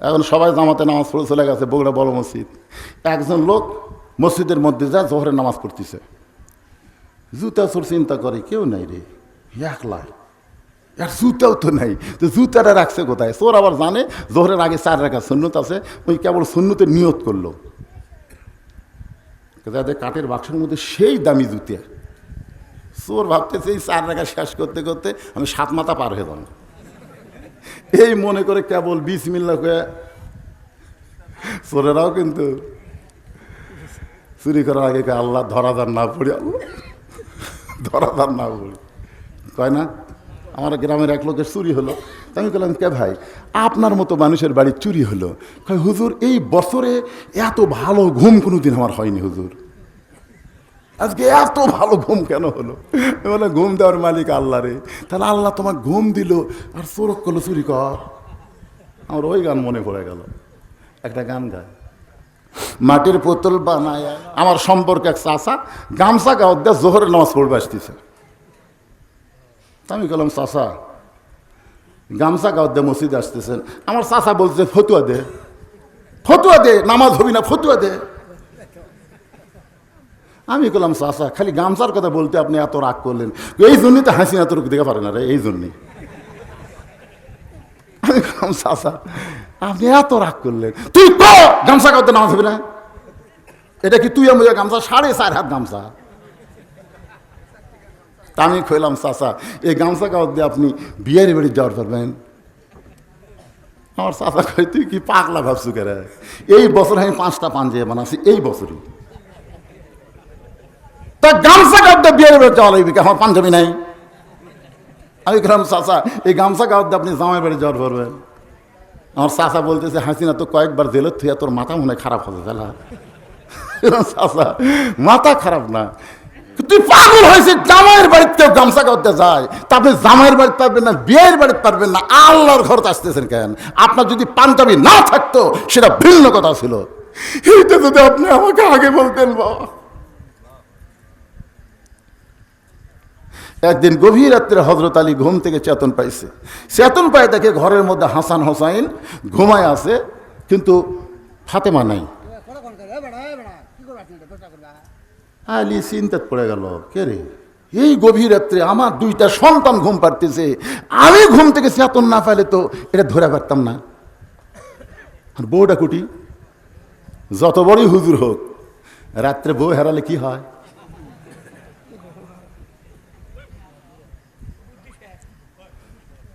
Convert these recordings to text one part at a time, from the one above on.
এখন সবাই জামাতে নামাজ পড়ে চলে গেছে, বগুড়া বড় মসজিদ। একজন লোক মসজিদের মধ্যে যা জোহরের নামাজ পড়তেছে। জুতা চোর চিন্তা করে, কেউ নাই রে, একলা। আর জুতাও তো নাই, তো জুতাটা রাখছে কোথায়? চোর আবার জানে, জোহরের আগে চার রাখা সুন্নত আছে, ওই কেবল সুন্নতে নিয়ত করল। যাদের কাঠের বাক্সের মধ্যে সেই দামি জুতে। চোর ভাবতেছে, এই চার রাখা শেষ করতে করতে আমি সাত মাথা পার হয়ে যাব। এই মনে করে কেবল বিশ মিল্লা করে চোরেরাও কিন্তু। চুরি করার আগে কয়, আল্লাহ ধরাধার না পড়ি ধরাধার না পড়ি। কয় না? আমার গ্রামের এক লোকের চুরি হলো। আমি বললাম কে ভাই? আপনার মতো মানুষের বাড়ি চুরি হলো। কয় হুজুর এই বছরে এত ভালো ঘুম কোনোদিন আমার হয়নি হুজুর। আজকে এত ভালো ঘুম কেন হলো? বলে, ঘুম দেওয়ার মালিক আল্লাহ রে। তাহলে আল্লাহ তোমার ঘুম দিল আর চোরক করল, চুরি কর। আমার ওই গান মনে পড়ে গেল। একটা গান গায়। মাটির পুতুল বানায়, আমার সম্পর্কে এক চাষা গামছা গাও দিয়ে জোহরের নামাজ পড়বে আসতেছে। আমি গেলাম চাষা গামছা গাও দিয়ে মসজিদে আসতেছেন। আমার চাষা বলছে ফতুয়া দে। ফতুয়া দে? নামাজ হবি না, ফতুয়া দে। আমি করলাম চাষা খালি গামছার কথা বলতে আপনি এত রাগ করলেন। এই জন্যই তো হাসি এত দেখে পারে না রে, এই জন্যই। আমি বললাম চাষা আপনি এত রাগ করলেন। তুই ক, গামছা করতে নামাজ হবে না? এটা কি তুই আমার গামছা? সাড়ে চার হাত গামছা। তা আমি খইলাম চাষা এই গামছা কাগজ দিয়ে আপনি বিয়ের বাড়ি যাওয়ার পারবেন? আমার চাষা কই তুই কি পাগলা ভাবছু কে এই বছর আমি পাঁচটা পাঞ্জে বানাচ্ছি এই বছরই। তা গামছা বিয়ের বাড়ি যাওয়া লাগবে আমার পাঞ্জাবি নাই। আমি গেলাম চাষা এই গামছা দিয়ে আপনি জামাই বাড়ি যাওয়ার পারবেন আমার চাষা বলতেছে, হাসিনা তো কয়েকবার জেলের থুয়া তোর মাথা মনে খারাপ হবে ফেলা চাষা মাথা খারাপ না। তুই পাগল হয়েছে জামাইয়ের বাড়িতে গামছা করতে যায়। তা আপনি জামাইয়ের বাড়িতে পারবেন না বিয়ের বাড়িতে পারবেন না আল্লাহর ঘরতে আসতেছেন কেন? আপনার যদি পাঞ্জাবি না থাকতো, সেটা ভিন্ন কথা ছিল এইটা যদি আপনি আমাকে আগে বলতেন বাবা। একদিন গভীর রাত্রে হজরত আলী ঘুম থেকে চেতন পাইছে। চেতন পায় দেখে ঘরের মধ্যে হাসান হোসাইন ঘুমায় আছে, কিন্তু ফাতেমা নাই। আলী চিন্তাত পড়ে গেল, কে রে? এই গভীর রাত্রে আমার দুইটা সন্তান ঘুম পাড়তেছে, আমি ঘুম থেকে চেতন না পাইলে তো এটা ধরে পারতাম না। আর বউটা কুটি, যত বড়ই হুজুর হোক, রাত্রে বউ হারালে কি হয়?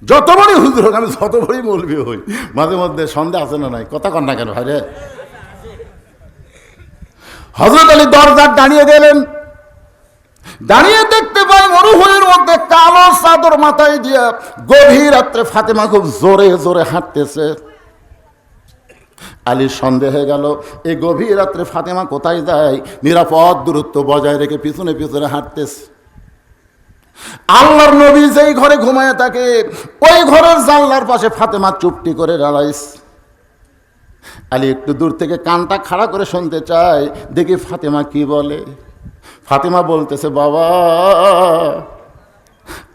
যত বড়ই হুজুর হোক, আমি যত বড়ই বলবি হই, মাঝে মধ্যে সন্দেহ আছে না নাই? কথা কন না কেন ভাই রে? হজরত আলী দরজার দাঁড়িয়ে গেলেন। দাঁড়িয়ে দেখতে পাই মরুভূমির মধ্যে কালো চাদর মাথায় দিয়ে গভীর রাত্রে ফাতেমা খুব জোরে জোরে হাঁটতেছে। আলীর সন্দেহ হয়ে গেল, এই গভীর রাত্রে ফাতেমা কোথায় যায়? নিরাপদ দূরত্ব বজায় রেখে পিছনে পিছনে হাঁটতেছে। আল্লাহর নবী যেই ঘরে ঘুমায় থাকে, ওই ঘরের জানলার পাশে ফাতেমা চুপটি করে দাঁড়াইছে আলী একটু দূর থেকে কানটা খাড়া করে শুনতে চায়, দেখি ফাতেমা কি বলে। ফাতেমা বলতেছে, বাবা,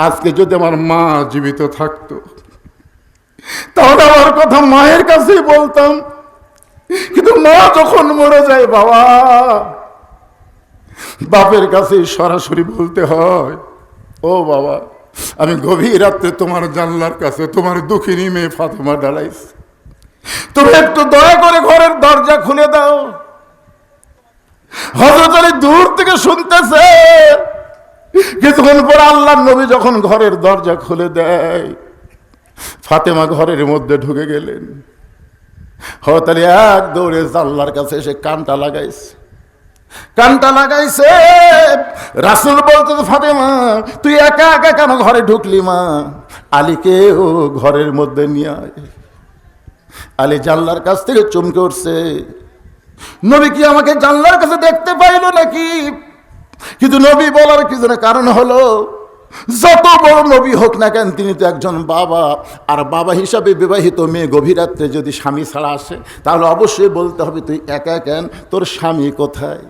আজকে যদি আমার মা জীবিত থাকতো, তাহলে আমার কথা মায়ের কাছেই বলতাম। কিন্তু মা যখন মরে যায়, বাবা, বাপের কাছেই সরাসরি বলতে হয়। ও বাবা, আমি গভীর রাত্রে তোমার জানলার কাছে তোমার দুঃখিনী মেয়ে ফাতেমা দাঁড়াইছি তুমি একটু দয়া করে ঘরের দরজা খুলে দাও। হজরত আলী দূর থেকে শুনতেছে। কিছুক্ষণ পর আল্লাহ নবী যখন ঘরের দরজা খুলে দেয়, ফাতেমা ঘরের মধ্যে ঢুকে গেলেন। হজরত আলী এক দৌড়ে জানলার কাছে এসে কানটা লাগাইছে। কানটা লাগাইছে। রাসুল বলতে ফাতেমা, তুই একা একা কেন ঘরে ঢুকলি মা? আলীকে ও ঘরের মধ্যে নিয়ে আয়। আলী জানলার কাছ থেকে চমকে উঠছে। নবী কি আমাকে জানলার কাছে দেখতে পাইলো নাকি? কিন্তু নবী বলার কিছু না কারণ হলো, যত বড় নবী হোক না কেন তিনি তো একজন বাবা। আর বাবা হিসাবে বিবাহিত মেয়ে গভীর রাত্রে যদি স্বামী ছাড়া আসে, তাহলে অবশ্যই বলতে হবে, তুই একা কেন? তোর স্বামী কোথায়?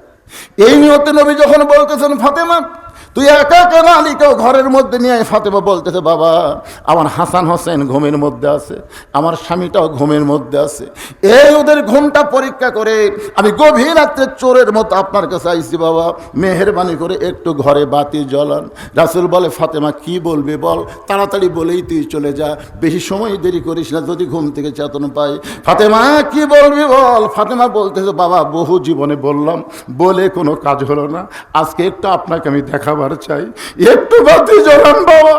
এই নিয়তে নবী যখন বলতেছেন ফাতেমা তুই একা কেন আলীকেও ঘরের মধ্যে নিয়ে ফাতেমা বলতেছে, বাবা, আমার হাসান হোসেন ঘুমের মধ্যে আছে, আমার স্বামীটাও ঘুমের মধ্যে আছে। এই ওদের ঘুমটা পরীক্ষা করে আমি গভীর রাত্রে চোরের মতো আপনার কাছে আইছি, বাবা, মেহরবানি করে একটু ঘরে বাতি জ্বলান। রাসুল বলে, ফাতেমা, কি বলবি বল? তাড়াতাড়ি বলেই তুই চলে যা, বেশি সময় দেরি করিস না, যদি ঘুম থেকে চেতন পাই। ফাতেমা, কি বলবি বল? ফাতেমা বলতেছে, বাবা, বহু জীবনে বললাম, বলে কোনো কাজ হলো না। আজকে একটু আপনাকে আমি দেখাবার চাই। একটু বাতি জ্বলান বাবা।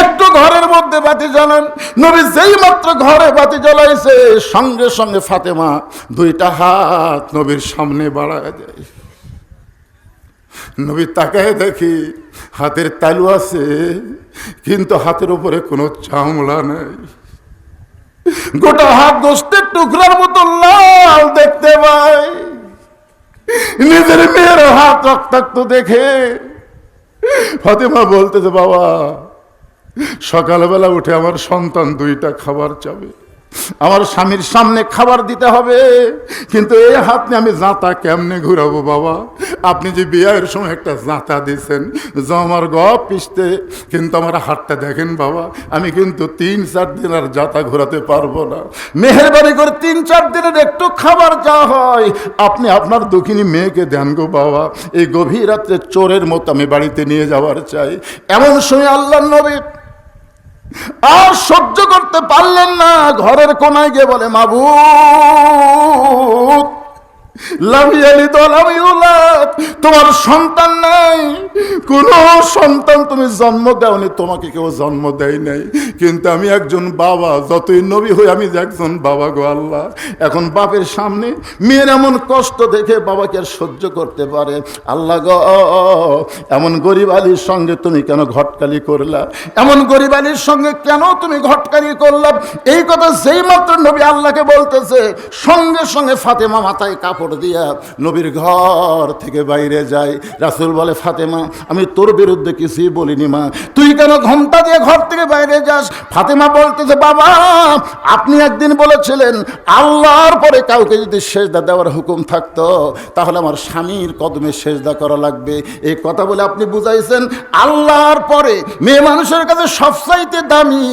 একটু ঘরের মধ্যে বাতি জ্বালান। নবী যেই মাত্র ঘরে বাতি জ্বলাইছে, সঙ্গে সঙ্গে ফাতেমা দুইটা হাত নবীর সামনে বাড়ায় দেয়। নবী তাকায় দেখি, হাতের তালু আছে, কিন্তু হাতের উপরে কোনো চামড়া নেই। গোটা হাত গোস্তের টুকরার মতো লাল দেখতে পাই। নিজের মেয়ের হাত রক্তাক্ত দেখে ফাতেমা বলতেছে বাবা সকালবেলা উঠে আমার সন্তান দুইটা খাবার চাবে। আমার স্বামীর সামনে খাবার দিতে হবে, কিন্তু এই হাত নিয়ে আমি জাঁতা কেমনে ঘুরাবো বাবা? আপনি যে বিয়ের সময় একটা জাঁতা দিয়েছেন আমার গপ পিসতে কিন্তু আমার হাতটা দেখেন বাবা, আমি কিন্তু তিন, চার দিন আর জাতা ঘোরাতে পারব না। মেহরবানি করে তিন, চার দিনের একটু খাবার যা হয়, আপনি আপনার দক্ষিণী মেয়েকে দেন গো বাবা। এই গভীর রাত্রে চোরের মতো আমি বাড়িতে নিয়ে যাওয়ার চাই। এমন সময় আল্লাহ নবী আর সহ্য করতে পারলেন না ঘরের কোনায় গিয়ে বলে দলামিউলাদ তোমার সন্তান নাই। কোন সন্তান তুমি জন্ম দাওনি, তোমাকে কেউ জন্ম দেয় নাই। কিন্তু আমি একজন বাবা, যতই নবী হই, আমি একজন বাবা গো আল্লাহ। এখন বাপের সামনে মেয়ের এমন কষ্ট দেখে বাবাকে আর সহ্য করতে পারে। আল্লাহ গ, এমন গরিব আলীর সঙ্গে তুমি কেন ঘটকালি করলা? এমন গরিব আলীর সঙ্গে কেন তুমি ঘটকালি করলাম এই কথা সেই মাত্র নবী আল্লাহকে বলতেছে, সঙ্গে সঙ্গে ফাতেমা মাথায় কাপড় দিয়া নবীর ঘর থেকে বাইরে যায়। রাসুল বলে, ফাতেমা, আমি তোর বিরুদ্ধে কিছুই বলিনি মা। তুই কেন ঘণ্টা দিয়ে ঘর থেকে বাইরে যাস? ফাতেমা বলতেছে, বাবা, আপনি একদিন বলেছিলেন, আল্লাহর পরে কাউকে যদি সেজদা দেওয়ার হুকুম থাকতো, তাহলে আমার স্বামীর কদমে সেজদা করা লাগবে। এই কথা বলে আপনি বুঝাইছেন, আল্লাহর পরে মেয়ে মানুষের কাছে সবচাইতে দামি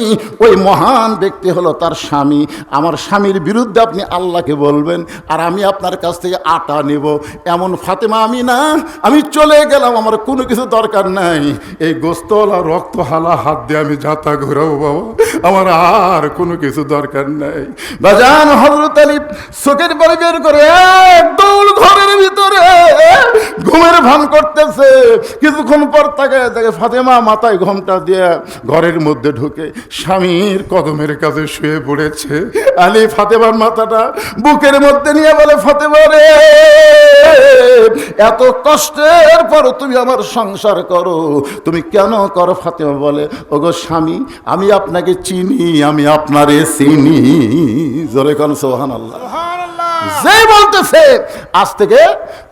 ওই মহান ব্যক্তি হলো তার স্বামী। আমার স্বামীর বিরুদ্ধে আপনি আল্লাহকে বলবেন, আর আমি আপনার কাছ থেকে আটা নেব। এমন ফাতেমা আমি না। আমি চলে গেলাম, আমার কোনো কিছু দরকার নাই। এই গোস্তলা রক্ত হালা হাত দিয়ে আমি যাতা ঘুরাবো বাবা। আমার আর কোনো কিছু দরকার নাই। বাজান হজরত আলী চোখের পরে বের করে এক দৌড় ঘরের ভিতরে ঘুমের ভান করতেছে। কিছুক্ষণ পর তাকে দেখে ফাতেমা মাথায় ঘোমটা দিয়ে ঘরের মধ্যে ঢুকে স্বামীর কদমের কাছে শুয়ে পড়েছে। আলী ফাতেমার মাথাটা বুকের মধ্যে নিয়ে বলে, ফাতেমা রে, এত কষ্টের পর তুমি আমার সংসার করো। তুমি কেন করো? ফাতেমা বলে, ওগো স্বামী, আমি আপনাকে চিনি, আমি আপনারে চিনি। জোরে কন সোহান আল্লাহ যে বলতেছে, আজ থেকে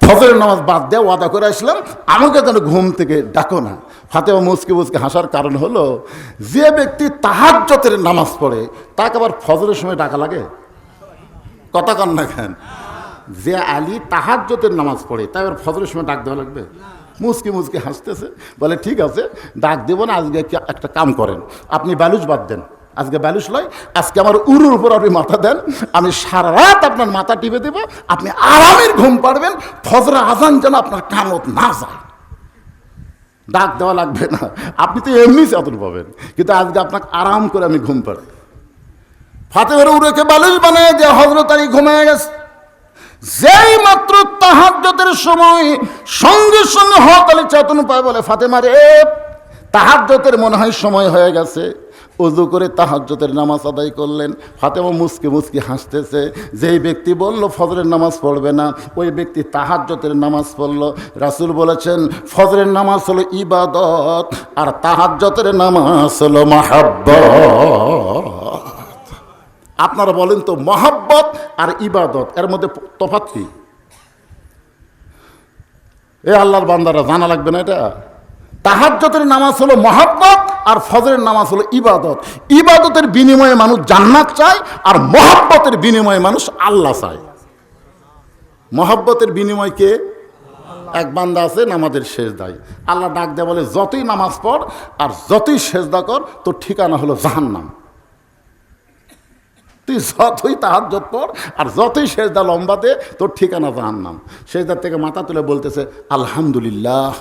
ফজরের নামাজ বাদ দিয়ে ওয়াদা করে আসলাম, আমাকে যেন ঘুম থেকে ডাকো না। ফাতেমা মুসকে মুসকে হাসার কারণ হলো, যে ব্যক্তি তাহাজ্জতের নামাজ পড়ে, তাকে আবার ফজরের সময় ডাকা লাগে? কথা কন না কেন? যে আলী তাহাজ্জতের নামাজ পড়ে তাই আবার ফজরের সময় ডাক দেওয়া লাগবে? মুসকি মুসকি হাসতেছে, বলে, ঠিক আছে, ডাক দেব না, আজকে একটা কাম করেন। আপনি বালুচ বাদ দেন। আজকে ব্যালুস লয়, আজকে আমার উরুর উপর আপনি মাথা দেন, আমি সারা রাত আপনার মাথা টিপে দেবো, আপনি আরামের ঘুম পাড়বেন, ফজরা আজান যেন আপনার কামত না যায়। ডাক দেওয়া লাগবে না, আপনি তো এমনি চাতুর পাবেন, কিন্তু আজকে আপনাকে আরাম করে আমি ঘুম পাড়ি ফাতেমের উড়েকে বালুস বানিয়ে দিয়ে হজরত আলী ঘুমিয়ে গেছে। যেই মাত্র তাহাজ্জতের সময় সঙ্গে সঙ্গে হক আলী চেতন পায় বলে, ফাতেমা রে তাহাজ্জতের মনে হয় সময় হয়ে গেছে। অজু করে তাহাজ্জতের নামাজ আদায় করলেন। ফাতেমা মুসকে মুসকে হাসতেছে। যেই ব্যক্তি বলল, ফজরের নামাজ পড়বে না। ওই ব্যক্তি তাহাজ্জতের নামাজ পড়ল। রাসূল বলেছেন, ফজরের নামাজ হলো ইবাদত, আর তাহাজ্জতের নামাজ হলো মাহাব্বত। আপনারা বলেন তো, মহাব্বত আর ইবাদত, এর মধ্যে তফাৎ কি? এ আল্লাহর বান্দারা, জানা লাগবে না এটা? তাহাজ্জতের নামাজ হলো মহাব্বত আর ফজরের নামাজ হলো ইবাদত। ইবাদতের বিনিময়ে মানুষ জান্নাত চায় আর মহাব্বতের বিনিময়ে মানুষ আল্লাহ চায়। মহাব্বতের বিনিময় কে? এক বান্দা আছে, নামাজের শেষ দায় আল্লাহ ডাক দেয় বলে, যতই নামাজ পড় আর যতই সেজদা কর, তোর ঠিকানা হলো জাহান্নাম। তুই যতই তাহাজ্জত পড় আর যতই সেজদা লম্বা দে, তোর ঠিকানা জাহান্নাম। সেজদার থেকে মাথা তুলে বলতেছে, আলহামদুলিল্লাহ।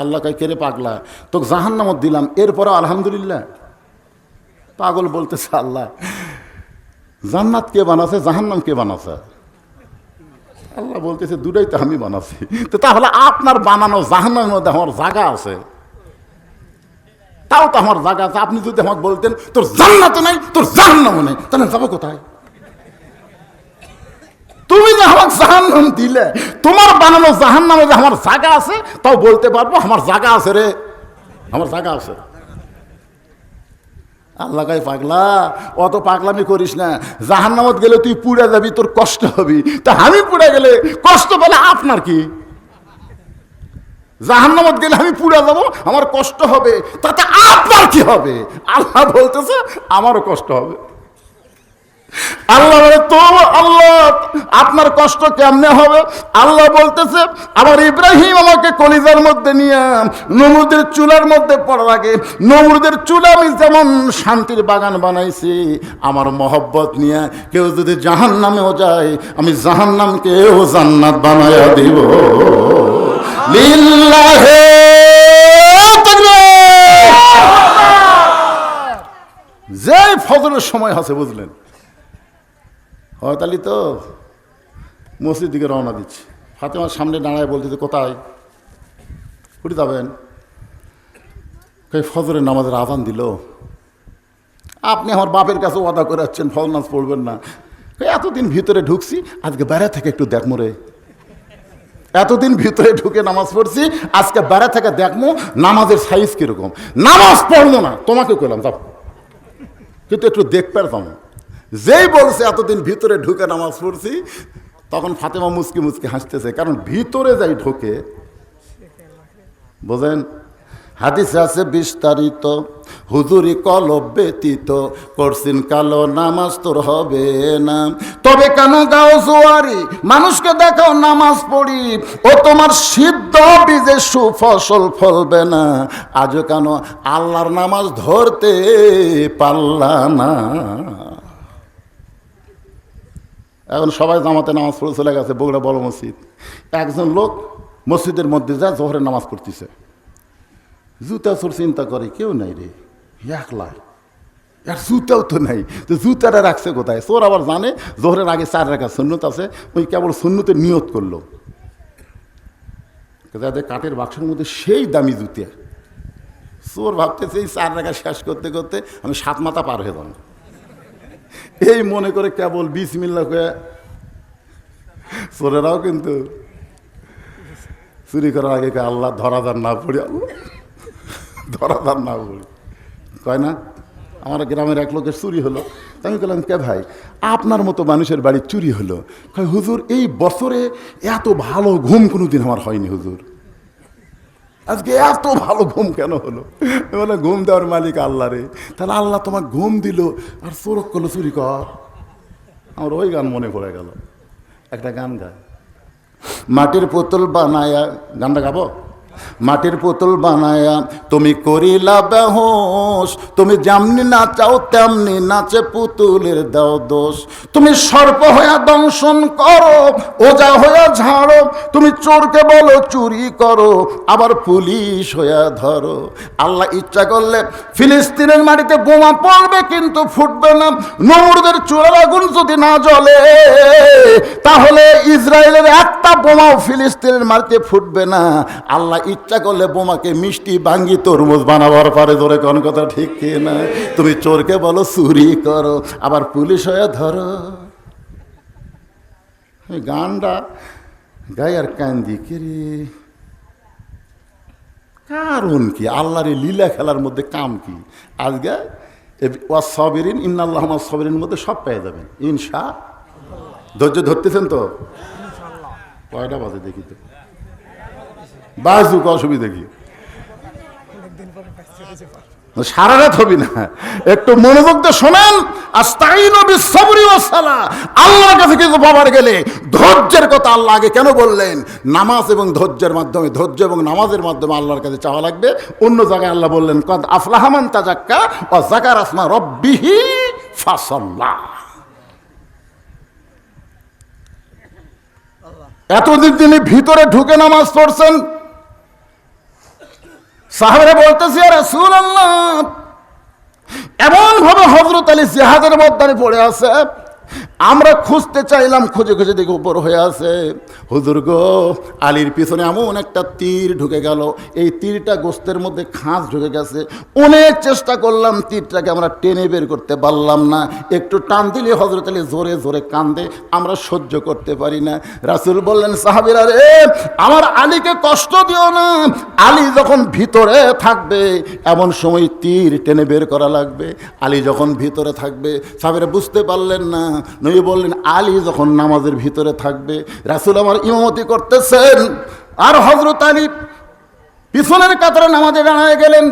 আল্লাহ কাই কেড়ে পাগলা? তোকে জাহান্নামত দিলাম। এরপরে আলহামদুলিল্লাহ। পাগল বলতেছে, আল্লাহ, জান্নাত কে বানাছে, জাহান্নাম কে বানাছে? আল্লাহ বলতেছে, দুটাই তো আমি বানাচ্ছি তো তাহলে আপনার বানানো জাহান্নামের মধ্যে আমার জায়গা আছে। তাও তো আমার জায়গা আছে। আপনি যদি আমাকে বলতেন, তোর জান্নাতও নাই, তোর জাহান্নামও নেই, তাহলে যাব কোথায়? তুমি যে আমার জাহান্নাম দিলে, তোমার বানানো জাহান্নামে যে আমার জায়গা আছে, তাও বলতে পারব, আমার জায়গা আছে রে। আমার জায়গা আছে। আল্লাহ কাই পাগলা, অত পাগলামি করিস না। জাহান্নামত গেলে তুই পুড়ে যাবি, তোর কষ্ট হবি। তা আমি পুড়ে গেলে কষ্ট পেলে আপনার কি? জাহান্নামত গেলে আমি পুড়ে যাব, আমার কষ্ট হবে, তাতে আপনার কি হবে? আল্লাহ বলতেছে, আমারও কষ্ট হবে। আল্লাহ তো আল্লাহ, আপনার কষ্ট কেমনে হবে? আল্লাহ বলতেছে আবার ইব্রাহিম আমাকে কলিজার মধ্যে নিয়ে নমরুদের চুলার মধ্যে পড়ার আগে, নমরুদের চুলা আমি যেমন শান্তির বাগান বানাইছি, আমার মহব্বত নিয়ে কেউ যদি জাহান নামেও যায়, আমি জাহান নামকেও জান্নাত বানাইয়া দিব। যে ফজরের সময় আছে, বুঝলেন? হয়তালি তো মসজিদ দিকে রওনা দিচ্ছি। ফাতেমার সামনে দাঁড়ায় বলতে বলতেছে কোথায়? উঠে যাবেন। কই ফজরের নামাজের আজান দিল? আপনি আমার বাপের কাছে ওয়াদা করে যাচ্ছেন ফল নাচ পড়বেন না। এতদিন ভিতরে ঢুকছি, আজকে বেড়া থেকে একটু দেখমো রে এতদিন ভিতরে ঢুকে নামাজ পড়ছি, আজকে বেড়া থেকে দেখমো নামাজের সাইজ কীরকম? নামাজ পড়ব না তোমাকে কইলাম, যাও। কিন্তু একটু দেখ পারতাম যেই বলছে, এতদিন ভিতরে ঢুকে নামাজ পড়ছি, তখন ফাতেমা মুসকি মুসকি হাসতেছে। কারণ ভিতরে যাই ঢোকে, বোঝেন? হাদিস আছে বিস্তারিত, হুজুরি কলব ব্যতীত করছিন কালো নামাজ তোর হবে না। তবে কেন গাও জোয়ারি, মানুষকে দেখাও নামাজ পড়ি, ও তোমার সিদ্ধ বীজে সুফসল ফলবে না। আজও কেন আল্লাহর নামাজ ধরতে পারলা না। এখন সবাই জামাতে নামাজ পড়ে চলে গেছে, বগুড়া বড় মসজিদ। একজন লোক মসজিদের মধ্যে যা জোহরের নামাজ পড়তেছে। জুতা চোর চিন্তা করে, কেউ নাই রে, একলা। আর জুতাও তো নাই, তো জুতাটা রাখছে কোথায়? চোর আবার জানে, জোহরের আগে চার রাখা সুন্নত আছে, ওই কেবল সুন্নতে নিয়ত করল। যাদের কাঠের বাক্সের মধ্যে সেই দামি জুতে। চোর ভাবতেছে, এই চার রাখা শেষ করতে করতে আমি সাত মাথা পার হয়ে যাব। এই মনে করে কেবল বিশ মিল্লা করে চোরেরাও কিন্তু। চুরি করার আগে কয়, আল্লাহ ধরাধার না পড়ি ধরাধার না পড়ি। কয় না? আমার গ্রামের এক লোকের চুরি হলো। আমি বললাম কে ভাই? আপনার মতো মানুষের বাড়ি চুরি হলো। কয় হুজুর এই বছরে এত ভালো ঘুম কোনো দিন আমার হয়নি হুজুর। আজকে এত ভালো ঘুম কেন হলো? বলে, ঘুম দেওয়ার মালিক আল্লাহ রে। তাহলে আল্লাহ তোমার ঘুম দিল আর চোরক করল, চুরি কর। আমার ওই গান মনে পড়ে গেল। একটা গান গায়। মাটির পুতুল বানায়া, গানটা গাবো? মাটির পুতুল বানায়া, তুমি করিলা বেহোস তুমি যেমনি নাচাও তেমনি নাচে পুতুলের দাও দোষ। তুমি সর্প হইয়া দংশন করো, ওজা হইয়া ঝাড়ো, তুমি চোরকে বলো চুরি করো, আবার পুলিশ হইয়া ধরো। আল্লাহ ইচ্ছা করলে ফিলিস্তিনের মাটিতে বোমা পড়বে কিন্তু ফুটবে না। নমরুদের চূড়ার আগুন যদি না জ্বলে, তাহলে ইসরায়েলের একটা বোমাও ফিলিস্তিনের মাটিতে ফুটবে না। আল্লাহ ইচ্ছা করলে বোমাকে মিষ্টি ভাঙ্গি তরমুজ বানাবার পারে। ধরে কোন কথা ঠিক কি না? তুমি চোরকে বলো, চুরি করো, আবার পুলিশ হয়ে ধরো। গানটা গাই আর কান্দি কে রে? কারণ কি? আল্লাহর লীলা খেলার মধ্যে কাম কি? আজকে ওয়া সবেরিন, ইন্নাল্লাহ সবেরিন মধ্যে সব পেয়ে যাবেন, ইনশা। ধৈর্য ধরতেছেন তো? কয়টা বাজে দেখি তো? বাজুক অসুবিধা কি? সারা রাত হবি না। একটু মনোযোগ শোনেন। আল্লাহর কাছে কিন্তু বাবার গেলে ধৈর্যের কথা আল্লাহ আগে কেন বললেন? নামাজ এবং ধৈর্যের মাধ্যমে, ধৈর্য এবং নামাজের মাধ্যমে আল্লাহর কাছে চাওয়া লাগবে। অন্য জায়গায় আল্লাহ বললেন আফলাহামান তাজাক্কা ও জাকার আসমা রব্বিহি ফাসাল্লাহ এতদিন তিনি ভিতরে ঢুকে নামাজ পড়ছেন। সাহাবারা বলতেছি আর রাসূল আল্লাহ এমন ভাবে হজরত আলী জেহাদের মধ্যে পড়ে আছে আমরা খুঁজতে চাইলাম, খুঁজে খুঁজে দেখে উপর হয়ে আছে। হুজুর গো, আলীর পিছনে এমন একটা তীর ঢুকে গেল। এই তীরটা গোস্তের মধ্যে খাঁজ ঢুকে গেছে। অনেক চেষ্টা করলাম, তীরটাকে আমরা টেনে বের করতে পারলাম না। একটু টান দিলে হজরত আলী জোরে জোরে কান্দে। আমরা সহ্য করতে পারি না। রাসুল বললেন, সাহাবিরা রে, আমার আলীকে কষ্ট দিও না। আলী যখন ভিতরে থাকবে, এমন সময় তীর টেনে বের করা লাগবে। আলী যখন ভিতরে থাকবে, সাহাবিরা বুঝতে পারলেন না। নবী বললেন, আলী যখন নামাজের ভিতরে থাকবে, রাসুল আমার ইমামতি করতেছেন। আর হজরত আলী পিছনের কাতারে নামাজে দাঁড়ায় গেলেন।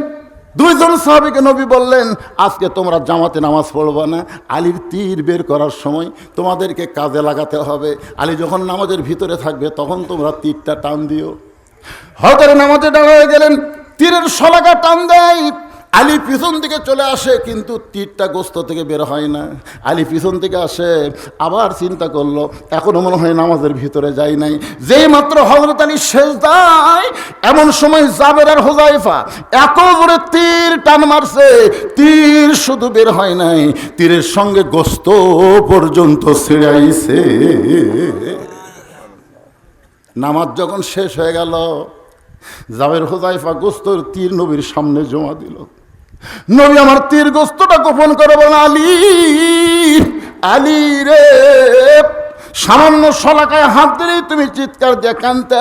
দুইজন সাহাবিকে নবী বললেন, আজকে তোমরা জামাতে নামাজ পড়বা না, আলীর তীর বের করার সময় তোমাদেরকে কাজে লাগাতে হবে। আলী যখন নামাজের ভিতরে থাকবে, তখন তোমরা তীরটা টান দিও। হজরে নামাজে দাঁড়ায় গেলেন, তীরের শলাকা টান দেয়। আলী পিছন থেকে চলে আসে, কিন্তু তীরটা গোস্ত থেকে বের হয় না। আলী পিছন থেকে আসে, আবার চিন্তা করল, এখনও মনে হয় নামাজের ভিতরে যাই নাই। যেই মাত্র হজরত আলী শেষ দেয় এমন সময় জাবের আর হোজাইফা এত করে তীর টান মারছে। তীর শুধু বের হয় নাই, তীরের সঙ্গে গোস্ত পর্যন্ত ছিঁড়াইছে। নামাজ যখন শেষ হয়ে গেল, জাবের হোজাইফা গোস্তর তীর নবীর সামনে জমা দিল। নবী আমার তীর গোস্তটা গোপন করে বলেন আলী আলী রে। সামান্য শলাকায় হাত দিলেই তুমি চিৎকার দিয়ে কানতে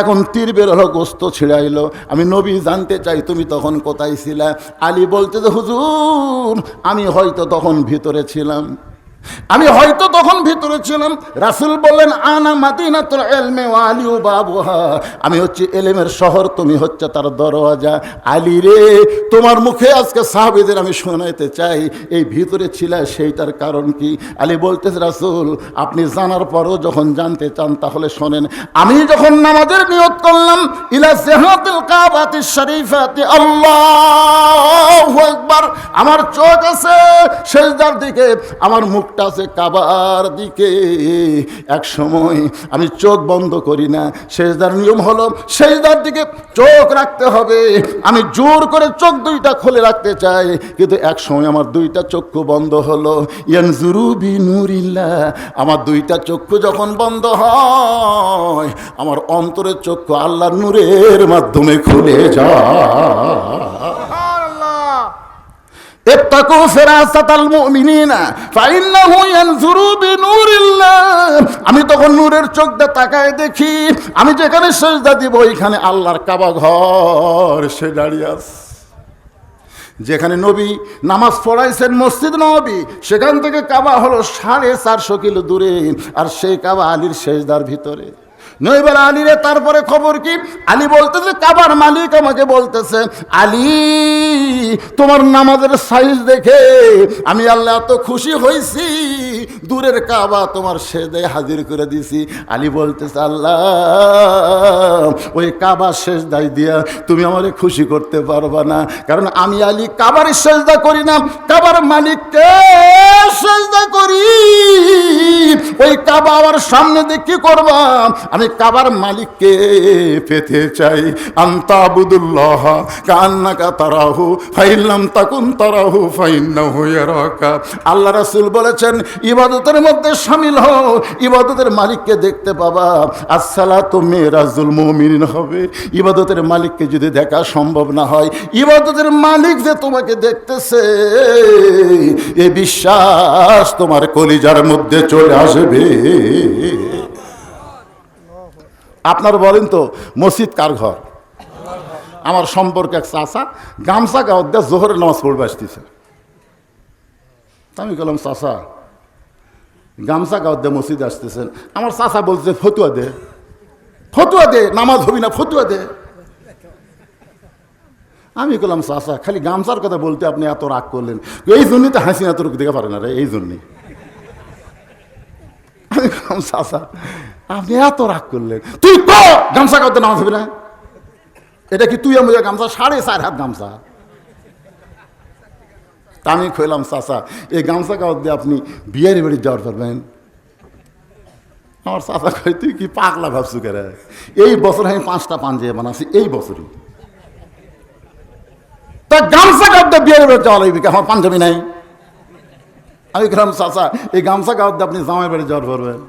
এখন তীর বের হলো, গোস্ত ছিঁড়াইলো আমি নবী জানতে চাই তুমি তখন কোথায় ছিলে। আলী বলতে যে, হুজুর, আমি হয়তো তখন ভিতরে ছিলাম। আমি হয়তো তখন ভিতরে ছিলাম। রাসুল বললেন, আনা মাদিনাতুল এলমে আলিউ বাবুহা। আমি হচ্ছে এলেমের শহর, তুমি হচ্ছে তার দরওয়াজা। আলী রে, তোমার মুখে আজকে সাহাবিদের আমি শোনাইতে চাই। এই ভিতরে ছিল সেইটার কারণ কি? আলী বলতেছে, রাসুল, আপনি জানার পরও যখন জানতে চান তাহলে শোনেন। আমি যখন নামাজের নিয়ত করলাম, ইলা জেহাতুল কাবাতি শরীফাতি, আল্লাহু আকবার। আমার চোখ আছে শেষদার দিকে, আমার মুখটা আছে কাবার দিকে, এক সময় আমি চোখ বন্ধ করি না শেষদার নিয়ম হলো শেষদার দিকে চোখ রাখতে হবে। আমি জোর করে চোখ দুইটা খুলে রাখতে চাই, কিন্তু এক সময় আমার দুইটা চক্ষু বন্ধ হলো। ইয়ানজুরু বি নুরিল্লাহ আমার দুইটা চক্ষু যখন বন্ধ হয়, আমার অন্তরের চক্ষু আল্লাহ নূরের মাধ্যমে খুলে যায়। اتقوا فراسة المؤمنين فإنه ينظر بنور الله আমি তখন নূরের চোখ দিয়ে তাকায় দেখি আমি যেখানে সেজদা দিব ওইখানে আল্লাহর কাবা ঘর সে দাঁড়িয়ে আছে যেখানে নবী নামাজ পড়াইছেন মসজিদ নবী সেখান থেকে কাবা হলো সাড়ে চারশো কিলো দূরে আর সেই কাবা আলীর শেষদার ভিতরে নইবার আলী রে তারপরে খবর কি? আলী বলতেছে কাবার মালিক আমাকে বলতেছে, আলী, তোমার নামাজের সাইজ দেখে আমি আল্লাহ এত খুশি হয়েছি দূরের কাবা তোমার সেদে হাজির করে দিছি। আলী বলতেছে, আল্লাহ, ওই কাবা শেষ দায় দিয়া তুমি আমারে খুশি করতে পারবা না। কারণ আমি আলী কাবার সেজদা করি না, কাবার মালিককে সেজদা করি। ওই কাবা আমার সামনে দিয়ে কি করবা? আমি কাবার মালিককে পেতে চাই। আন্তাবুদুল্লাহ কান্নাকা তারাহু ফাইল্লাম তাকুন তারাহু ইয়ারাকা। আল্লাহ রাসুল বলেছেন, ইবাদতের মধ্যে সামিল হও, ইবাদতের মালিককে দেখতে পাবা। আসসালাতু মিরাজুল মুমিনিন হবে। ইবাদতের মালিককে যদি দেখা সম্ভব না হয়, ইবাদতের মালিক যে তোমাকে দেখতেছে, এ বিশ্বাস তোমার কলিজার মধ্যে চলে আসবে। আপনার বলেন তো, মসজিদ কার ঘর? আমার সম্পর্কে এক চাষা গামছা গাওয়ার দিয়ে জোহরের নামাজ পড়বে আসতেছে। আমি বললাম চাষা গামছা গাওয়ার দিয়ে মসজিদে আসতেছেন। আমার চাষা বলছে, ফতুয়া দে। ফতুয়া দে? নামাজ হবি না, ফতুয়া দে। আমি বললাম চাষা খালি গামছার কথা বলতে আপনি এত রাগ করলেন। এই জন্যই তো হাসি এত দেখে পারে না রে, এই জন্যই। আমি বললাম চাষা আপনি এত রাগ করলেন। তুই ক? গামছা করতে নামাজ হবে না? এটা কি তুই আমি গামছা? সাড়ে চার হাত গামছা। তা আমি খইলাম চাষা এই গামছা কাগজ দিয়ে আপনি বিয়ের বাড়ি যাওয়ার পারবেন? আমার চাচা কই তুই কি পাগলা ভাবছু কে এই বছর আমি পাঁচটা পাঞ্জে বানাচ্ছি এই বছরই। তা গামছা কাগজ দিয়ে বিয়ের বাড়ি যাওয়া লাগবে? আমার পাঞ্জাবি নাই। আমি গেলাম চাচা, এই গামছা কাগজ দিয়ে আপনি জামাই বাড়ি যাওয়ার পারবেন।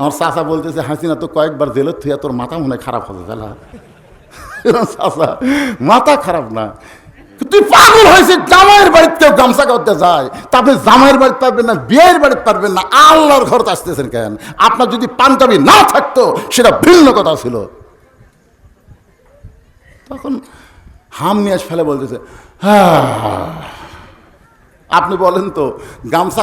আমার চাচা বলতেছে হাসিনা তো কয়েকবার জেলের থুয়া তোর মাথা মনে খারাপ হবে ফেলা চাচা, মাথা খারাপ না। তুই পাগল হয়েছে জামাইয়ের বাড়িতে গামছা করতে যায় তারপরে জামাইয়ের বাড়িতে পারবেন না, বিয়ের বাড়িতে পারবেন না, আল্লাহর ঘর আসতেছেন কেন? আপনার যদি পাঞ্জাবি না থাকতো, সেটা ভিন্ন কথা ছিল। তখন হাম নিয়ে ফেলে বলতেছে হ্যাঁ আপনি বলেন তো, গামছা